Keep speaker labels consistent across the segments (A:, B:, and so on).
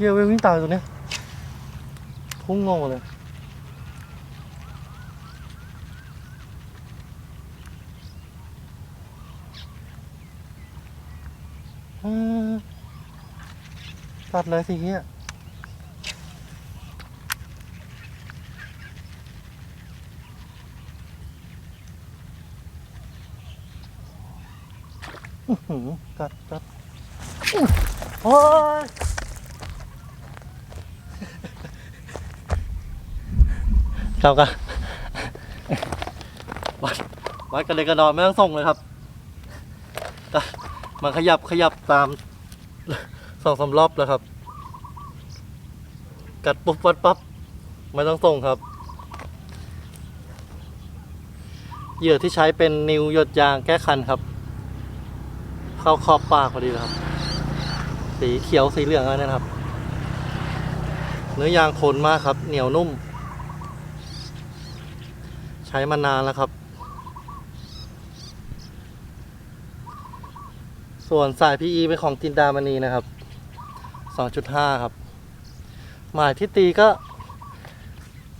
A: ฮียเวลวิ่งตายตัวเนี้ยพุ่งงงเลยอืมตัดเลยสิเฮียอื้อหือกัดกัดโอ้ย ครับกันวัดวัดกันเลยกระดอนไม่ต้องส่งเลยครับมันขยับขยับตามสองสามรอบแล้วครับ กัดปุ๊บวัดปั๊บไม่ต้องส่งครับ เหยื่อที่ใช้เป็นนิวหยดยางแก้คันครับ เข้าขอบปากพอดีเลยครับ สีเขียวสีเหลืองอะไรนยนะครับ เนื้อยางคนมากครับ เหนียวนุ่ม ใช้มานานแล้วครับ ส่วนสาย PE เป็นของจินดามณีนะครับ 2.5 ครับ หมายที่ตีก็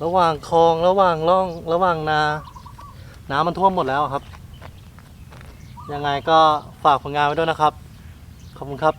A: ระหว่างคลองระหว่างร่องระหว่างนา น้ำมันท่วมหมดแล้วครับ ยังไงก็ฝากผลงานไว้ด้วยนะครับ ขอบคุณครับ